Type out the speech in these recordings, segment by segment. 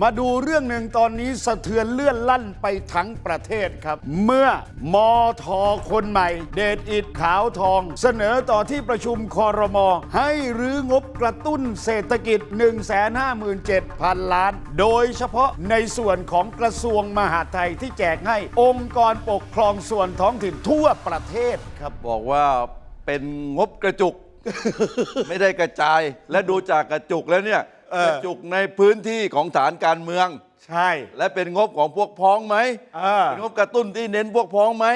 มาดูเรื่องหนึ่งตอนนี้สะเทือนเลื่อนลั่นไปทั้งประเทศครับ เมื่อมอทอคนใหม่ เดชอิดขาวทอง เสนอต่อที่ประชุมคอรมอให้รื้องบกระตุ้นเศรษฐกิจ 157,000 ล้าน โดยเฉพาะในส่วนของกระทรวงมหาดไทยที่แจกให้องค์กรปกครองส่วนท้องถิ่นทั่วประเทศครับ บอกว่าเป็นงบกระจุก ไม่ได้กระจายและดูจากกระจุกแล้วเนี่ย เออกระจุกในพื้นที่ของฐานการเมือง ใช่ และเป็นงบของพวกพ้องไหมเออเป็นงบกระตุ้นที่เน้นพวกพ้องไหม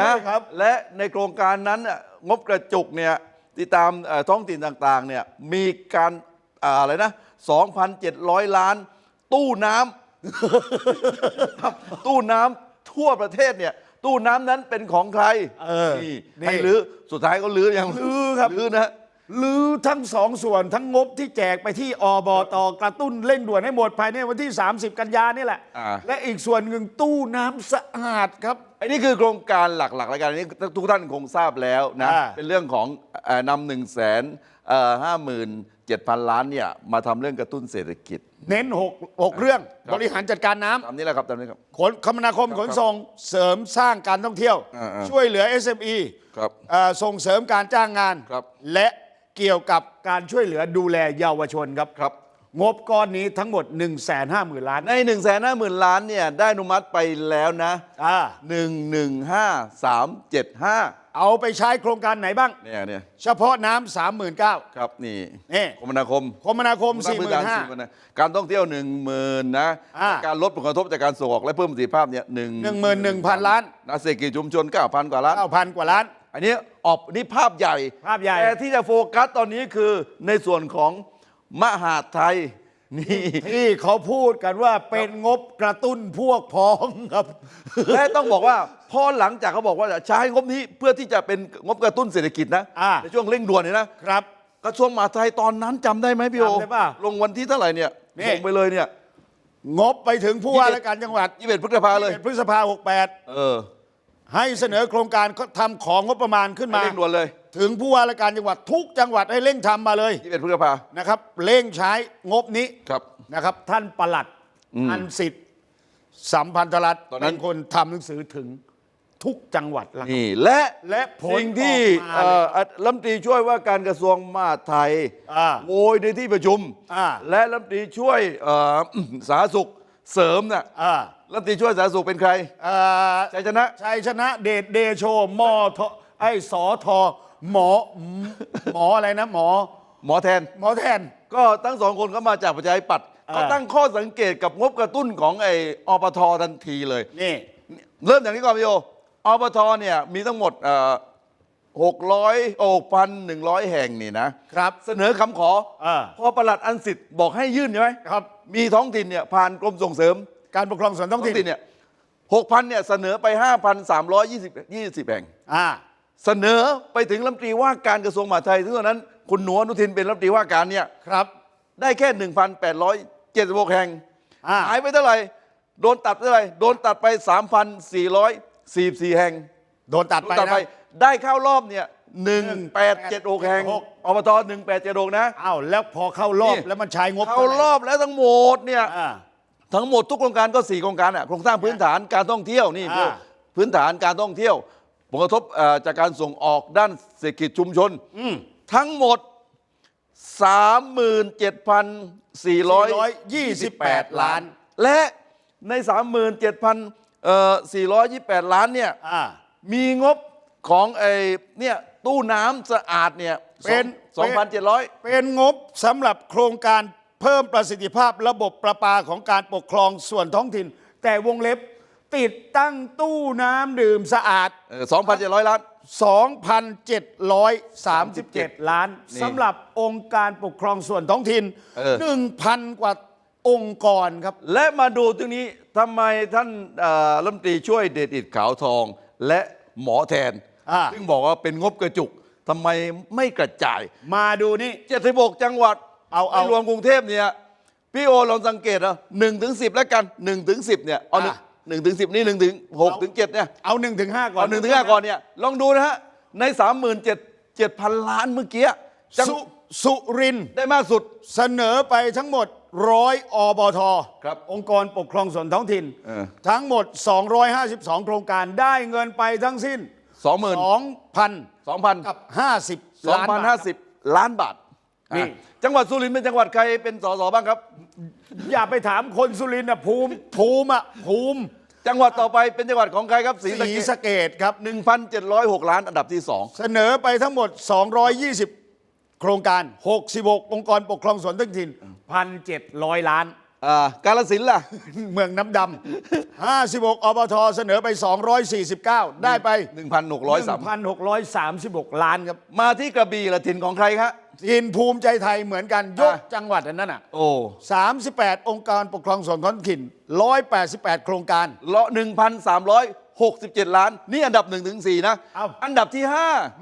นะใช่ครับ และในโครงการนั้นน่ะงบกระจุกเนี่ยที่ตามเอ่อท้องถิ่นต่างๆเนี่ยมีการอ่าอะไรนะ 2,700 ล้าน ตู้น้ำ ครับตู้น้ำทั่วประเทศเนี่ยตู้น้ำนั้นเป็นของใครเออนี่นี่ให้ลื้อสุดท้ายก็ลื้อยังลื้อครับ ลื้อนะ หรือทั้งสองส่วนทั้งงบที่แจกไปที่อบตกระตุ้นเร่งด่วนให้หมดภายในวันที่ 30 กันยานี่แหละ อ่า และอีกส่วนหนึ่งตู้น้ำสะอาดครับ อันนี้คือโครงการหลักๆรายการนี้ทุกท่านคงทราบแล้วนะ อ่า เป็นเรื่องของเอ่อนำหนึ่งแสนห้าหมื่นเจ็ดพันล้านเนี่ยมาทำเรื่องกระตุ้นเศรษฐกิจ เน้นหกหกเรื่องครับบริหารจัดการน้ำ ตามนี้แหละครับตามนี้ครับ ขนคมนาคมขนส่งเสริมสร้างการท่องเที่ยว อ่าๆช่วยเหลือ SME ครับเอ่อส่งเสริมการจ้างงาน ครับ และ เกี่ยวกับการช่วยเหลือดูแลเยาวชนครับครับ งบก้อนนี้ทั้งหมด 1 5 0 0 0 0 ล้าน ใน1นึ่งแสนห้าหมื่นล้านเนี่ยได้อนุมัติไปแล้วนะอ่าหนึ่งหนึ่งห้าสามเจ็ดห้าเอาไปใช้โครงการไหนบ้าง เนี่ยเนี่ยเฉพาะน้ำสามหมื่นเก้าครับนี่นี่คมนาคมคมนาคมสร้างสี่หพื้มื่นฐานนห้าสี่หมื่นนะการท่องเที่ยวหนึ่งหมื่นนะอ่าการลดผลกระทบจากการส่งออกและเพิ่มประสิทธิภาพเนี่ยหนึ่งหนึ่งหมื่นหนึ่งพันล้าน นะเศรษฐกิจชุมชน9,000กว่าล้าน เก้าพันกว่าล้าน อันนี้ออกนี่ภาพใหญ่ภาพใหญ่ แต่ที่จะโฟกัสตอนนี้คือในส่วนของมหาดไทยนี่ที่เขาพูดกันว่าเป็นงบกระตุ้นพวกพ้องครับ และต้องบอกว่าพอหลังจากเขาบอกว่าจะใช้งบนี้เพื่อที่จะเป็นงบกระตุ้นเศรษฐกิจนะอ่าในช่วงเร่งด่วนเนี่ยนะครับกระทรวงมหาดไทยตอนนั้นจำได้ไหมพี่โอจำได้ป่ะลงวันที่เท่าไหร่เนี่ยนี่ลงไปเลยเนี่ย งบไปถึงผู้ว่าราชการจังหวัดยี่สิบพฤษภาเลย21พฤษภาหกแปดเออ ให้เสนอโครงการเขาทำของงบประมาณขึ้นมา เร่งด่วนเลยถึงผู้ว่าราชการจังหวัดทุกจังหวัดให้เร่งทำมาเลยยี่สิบพฤษภานะครับ เร่งใช้งบนี้ครับ นะครับ ท่านประหลัดอืมอันสิทธิ์สัมพันธรัฐตอนนั้น เป็นคนทำหนังสือถึงทุกจังหวัดละ นี่และและผลสิ่งที่ออกมาเอ่ออะรัฐมนตรีช่วยว่าการกระทรวงมหาดไทยอ่าโวยในที่ประชุม อ่า และรัฐมนตรีช่วยเอ่อ สาธารณสุขเสริมน่ะ อ่า รัฐมนตรีช่วยสาธารณสุขเป็นใครเอ่อชัยชนะ ชัยชนะเดชเดโชมอทไอ้สอทอหมอหมออะไรนะ หมอ หมอแทน หมอแทน ก็ทั้งสองคนก็มาจากประชาธิปัตย์อ่า ก็ตั้งข้อสังเกตกับงบกระตุ้นของไอ้อปททันทีเลย นี่ เริ่มอย่างนี้ก่อนพี่โออปทเนี่ยมีทั้งหมดหกร้อยหกพันหนึ่งร้อยแห่งนี่นะครับ เสนอคำขอ อ่า พอประหลัดอันสิทธิ์บอกให้ยื่นใช่ไหมครับ มีท้องถิ่นเนี่ยผ่านกรมส่งเสริม การปกครองส่วนท้องท้องถิ่นถิ่นเนี่ยหกพันเนี่ยเสนอไปห้าพันสามร้อยยี่สิบยี่สิบแห่งอ่าเสนอไปถึงรัฐมนตรีว่าการกระทรวงมหาดไทยซึ่งตอนนั้น คุณหนูอนุทินเป็นรัฐมนตรีว่าการเนี่ยครับ ได้แค่1,876แห่งอ่าหายไปเท่าไหร่โดนตัดไปเท่าไหร่โดนตัดไป3,444แห่ง โดนตัดโดไปนตัดนะไปได้เข้ารอบเนี่ย1876แห่ง1876อบต1876นะอ้าวแล้วพอเข้ารอบนี่แล้วมันใช้งบเข้ารอบแล้วทั้งหมดเนี่ยอ่า ทั้งหมดทุกโครงการก็ 4 โครงการอะโครงสร้างพื้นฐานการท่องเที่ยวนี่อ่า พื้นฐานการท่องเที่ยว ผลกระทบเอ่อจากการส่งออกด้านเศรษฐกิจชุมชน อืมทั้งหมด37,428 ล้าน และใน 37,428 ล้านเนี่ย อ่า มีงบของไอ้เนี่ยตู้น้ำสะอาดเนี่ยเป็น2,700เป็นงบสำหรับโครงการ เพิ่มประสิทธิภาพระบบประปาของการปกครองส่วนท้องถิ่น แต่วงเล็บติดตั้งตู้น้ำดื่มสะอาดเออ2,700ล้าน 2,737 ล้านนี่สำหรับองค์การปกครองส่วนท้องถิ่น เออ 1,000 กว่าองค์กรครับ และมาดูตรงนี้ทำไมท่านเอ่อรัฐมนตรีช่วยเดชอิดขาวทองและหมอแทน อ่า ซึ่งบอกว่าเป็นงบกระจุกทำไมไม่กระจาย มาดูนี่ 76 จังหวัด เอาเอา ไม่รวมกรุงเทพเนี่ยพี่โอลองสังเกตอะหนึ่งถึงสิบแล้วกันหนึ่งถึงสิบเนี่ยเอาหนึ่งอะ หนึ่งถึงสิบนี่หนึ่งถึงหกถึงเจ็ดเนี่ยเอา1ถึง5ก่อนเอาหนึ่งถึงห้าก่อนเนี่ยลองดูนะฮะในสามหมื่นเจ็ดเจ็ดพันล้านเมื่อกี้จังสุสุรินทร์ได้มากสุด เสนอไปทั้งหมดร้อยอบทครับองค์กรปกครองส่วนท้องถิ่น เออ ทั้งหมด 252 โครงการได้เงินไปทั้งสิ้น สองหมื่น2,000 สองพันกับ 50สองล้านพันบาห้าทสิบล้านบาท นี่อะจังหวัดสุรินทร์เป็นจังหวัดใครเป็นสสบ้างครับ อย่าไปถามคนสุรินทร์นะภูมิภูมิอะภูมิจังหวัดต่อไปเป็นจังหวัดของใครครับศรีศสะรีเกษสะเกดครับ1,706ล้านอันดับที่สองเสนอไปทั้งหมด 220 โครงการ 66 องค์กรปกครองส่วนท้องถิ่น1,700ล้าน อ่ากาลสินธุ์ล่ะ เมืองน้ำดำ 56 อบท เสนอไป 249 ได้ไป1,603 1,636 ล้านครับ มาที่กระบี่ละถิ่นของใครครับ ทีนภูมิใจไทยเหมือนกันยกอะจังหวัดอันนั้นอะโอ้38 องค์การปกครองส่วนท้องถิ่น 188 โครงการละ1,367 ล้าน นี่อันดับ1ถึง4นะเอ้าอันดับที่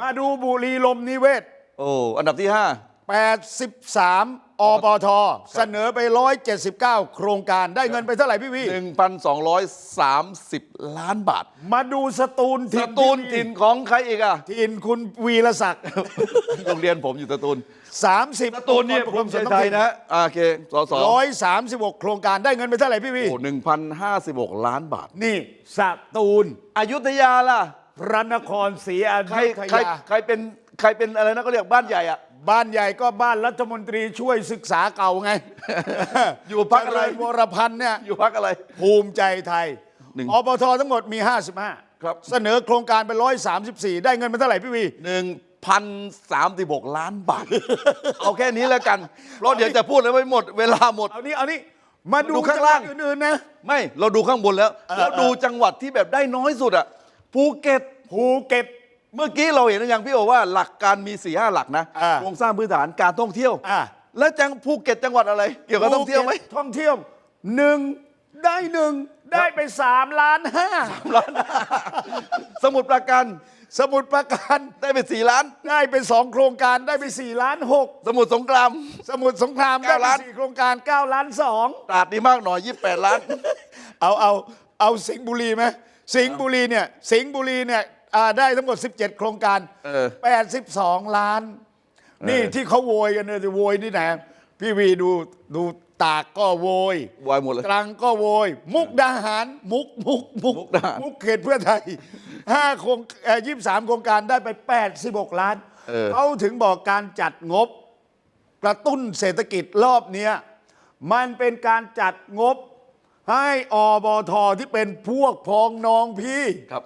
มาดูบุรีลมย์นิเวศ5โอ้ อันดับที่83 อบทเสนอไป 179 โครงการได้เงินไปเท่าไหร่พี่วี5 1,230 ล้านบาท มาดูสตูลสถิ่นตูลถิ่นของใครอีกอะถิ่นคุณวีรศักดิ์ โรงเรียนผมอยู่สตูล30สตูลเนี่ยภูมิใจไทยนะอ่าโอเคสสร้อยสามสิบหกโครงการได้เงินไปเท่าไหร่พี่วี โอ้หนึ่งพันห้าสิบหกล้านบาท นี่สตูลอยุธยาล่ะ พระนครศรีอใครยุธใครยา ใครเป็นใครเป็นอะไรนะก็เรียกบ้านใหญ่อะ บ้านใหญ่ก็บ้านรัฐมนตรีช่วยศึกษาเก่าไง อยู่พรรคอะไรเจญวรพันธ์เนี่ยอยู่พักอะไร ภูมิใจไทยหนึ่งอบททั้งหมดมี 55 ครับ เสนอโครงการไป 134 ได้เงินไปเท่าไหร่พี่วี หนึ่งพันสามสิบหกล้านบาท เอาแค่นี้แล้วกันเพราะเดี๋ยวจะพูดเลยไม่หมด เวลาหมด เอานี้เอานี้มาดูดูข้างล่าง จัหวัดอื่นๆนะ ไม่เราดูข้างบนแล้วเออแล้วดูจังหวัดที่แบบได้น้อยสุดอะภูเก็ต ภูเก็ต เมื่อกี้เราเห็นอย่างพี่โอว่าหลักการมีสี่ห้าหลักนะอ่า โครงสร้างพื้นฐานการท่องเที่ยว อ่าแล้วจังภูเก็ตจังหวัดอะไร เกี่ยวกับท่องเที่ยวไหม ภูก็ตท่องเที่ยวหนึ่งได้หนึ่งได้ไปสามล้านห้าสมุทรปราการสมุทรปราการได้ไปสี่ล้าน ได้ไปสองโครงการได้ไปสี่ล้านหกสมุทรสงคราม สมุทรสงครามได้เก้าไปล้าน สี่โครงการเก้าล้านสองตราดนี่มากหน่อยยี่แปดล้าน เอาเอาเอาสิงห์บุรีไหมสิงห์บุรีเนี่ยสิงห์บุรีเนี่ย อ่าได้ทั้งหมด 17 โครงการ เออ 82 ล้าน นี่ที่เขาโวยกันเนี่ยจะโวยที่ไหนพี่วีดูดูตากก็โวยวายหมดเลย ตรังก็โวย มุกดาหาร มุกมุกมุกมุกดาหารมุกเขตเพื่อไทยห้าโครงยี่สามโครงการได้ไป 86 ล้านเออ เขาถึงบอกการจัดงบ กระตุ้นเศรษฐกิจรอบเนี้ยมันเป็นการจัดงบให้อบทที่เป็นพวกพ้องน้องพี่ ครับ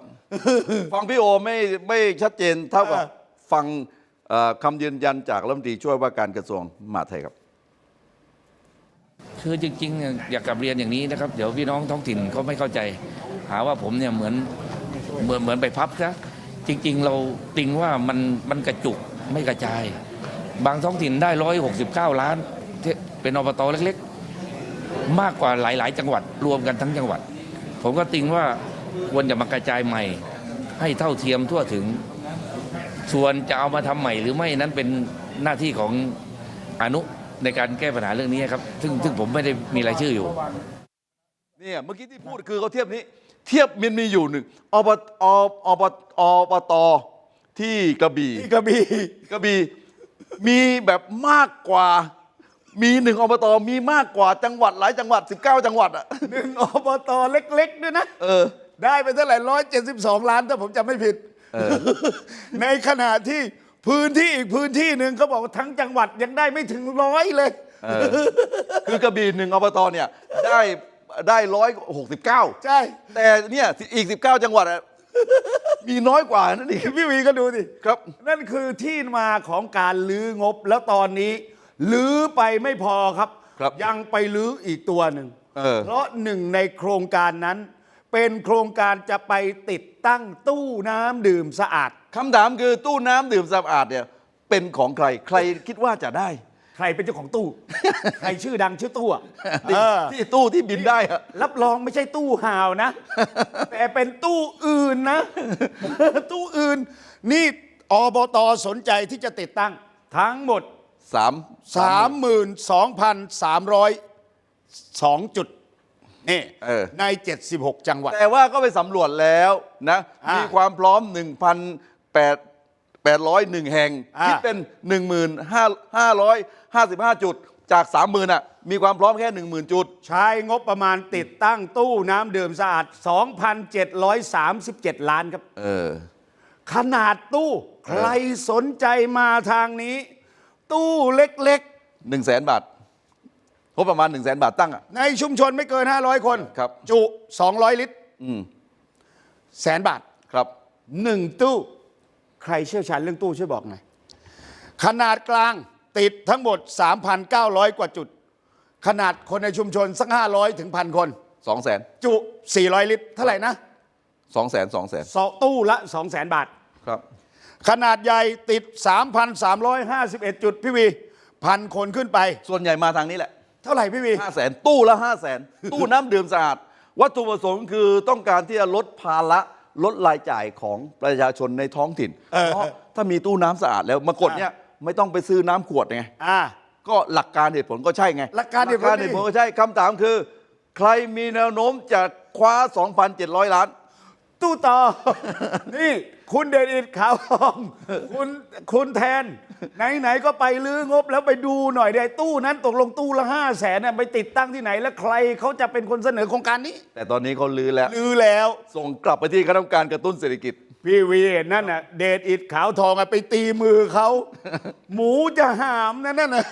ฟังพี่โอไม่ไม่ชัดเจนเท่ากับเออฟังเอ่อคำยืนยันจากรัฐมนตรีช่วยว่าการกระทรวงมหาดไทยครับ คือจริงๆเนี่ยอยากกลับเรียนอย่างนี้นะครับ เดี๋ยวพี่น้องท้องถิ่นเขาไม่เข้าใจ หาว่าผมเนี่ยเหมือนเหมือนเหมือนไปพับซะจริง ๆ เราติงว่ามันมันกระจุกไม่กระจาย บางท้องถิ่นได้ร้อยหกสิบเก้าล้านที่เป็นอบตเล็กๆ มากกว่าหลาย ๆ จังหวัดรวมกันทั้งจังหวัด ผมก็ติงว่า ควรจะมากระจายใหม่ ให้เท่าเทียมทั่วถึง ส่วนจะเอามาทำใหม่หรือไม่นั้นเป็นหน้าที่ของอนุในการแก้ปัญหาเรื่องนี้ครับ ซึ่งซึ่งผมไม่ได้มีรายชื่ออยู่เนี่ยเมื่อกี้ที่พูดคือเขาเทียบนี้ เทียบมันมีอยู่หนึ่งอบตอบตอบตที่กระบี่ที่กระบี่กระบี่มีแบบมากกว่า มีหนึ่งอบตมีมากกว่าจังหวัดหลายจังหวัด 19 จังหวัดอะหนึ่งอบตเล็กๆด้วยนะเออ ได้ไปเท่าไหร่ร้อยเจ็ดสิบสองล้านถ้าผมจำไม่ผิด ในขณะที่พื้นที่อีกพื้นที่หนึ่งเขาบอกว่าทั้งจังหวัดยังได้ไม่ถึงร้อยเลย เออ คือกระบี่หนึ่งอบตเนี่ยได้ได้ร้อยหกสิบเก้าใช่ แต่เนี่ยอีก19จังหวัดอะมีน้อยกว่านั่นเองพี่วีก็ดูดิครับ นั่นคือที่มาของการลื้องบแล้วตอนนี้ลื้อไปไม่พอครับ ครับยังไปลื้ออีกตัวหนึ่งเออเพราะหนึ่งในโครงการนั้น เป็นโครงการจะไปติดตั้งตู้น้ำดื่มสะอาด คำถามคือตู้น้ำดื่มสะอาดเนี่ยเป็นของใคร ใครคิดว่าจะได้ ใครเป็นเจ้าของตู้ ใครชื่อดังชื่อตู้อะเออที่ตู้ที่บินได้อะรับรองไม่ใช่ตู้ห่าวนะ แต่เป็นตู้อื่นนะ ตู้อื่น นี่อบตสนใจที่จะติดตั้ง ทั้งหมด สาม 32,302จุด นี่เออ ใน 76 จังหวัด แต่ว่าก็ไปสำรวจแล้วนะ อ่ามีมีความพร้อม 1,801แห่ง อ่า คิดเป็น 15,555 จุด จากสามหมื่นอะ มีความพร้อมแค่หนึ่งหมื่นจุด ใช้งบประมาณติดตั้งตู้น้ำดื่มสะอาด 2,737 ล้านครับ เออ ขนาดตู้ ใครสนใจมาทางนี้ ตู้เล็กหนึ่งแสนบาท งบประมาณหนึ่งแสนบาทตั้งอะๆในชุมชนไม่เกิน 500 คน ครับ จุ 200 ลิตรอืมแสนบาทครับ หนึ่งตู้ ใครเชี่ยวชาญเรื่องตู้ช่วยบอกหน่อยขนาดกลางติดทั้งหมด 3,900 กว่าจุด ขนาดคนในชุมชนสัก 500 ถึงพันคนสองแสนจุ 400 ลิตร เท่าไหร่นะสองแสนสองแสนสองตู้ละ 200,000 บาทครับ ขนาดใหญ่ติด 3,351 จุด พี่วีพันคนขึ้นไป ส่วนใหญ่มาทางนี้แหละ เท่าไหร่พี่วีห้าแสนตู้ละห้าแสนตู้น้ำดื่มสะอาด วัตถุประสงค์คือต้องการที่จะลดภาระลดรายจ่ายของประชาชนในท้องถิ่นเออเพราะถ้ามีตู้น้ำสะอาดแล้วมากดเนี่ยไม่ต้องไปซื้อน้ำขวดไงอ่า ก็หลักการเหตุผลก็ใช่ไงหลักการเหตุผล เหตุผลก็ใช่คำถามคือ ใครมีแนวโน้มจะคว้า 2,700 ล้าน ตู้ต่อ นี่ คุณเดชอิดขาวทองคุณคุณแทน ไหน ๆ ก็ไปลื้องบ แล้วไปดูหน่อยได้ตู้นั้นตกลงตู้ละห้าแสนน่ะไปติดตั้งที่ไหนแล้วใครเขาจะเป็นคนเสนอโครงการนี้ แต่ตอนนี้เขาลือแล้ว ลือแล้ว ส่งกลับไปที่คณะกรรมการกระตุ้นเศรษฐกิจ พี่วีเห็นนั่นน่ะเดชอิดขาวทองอะไปตีมือเขา หมูจะหามนั่นน่ะ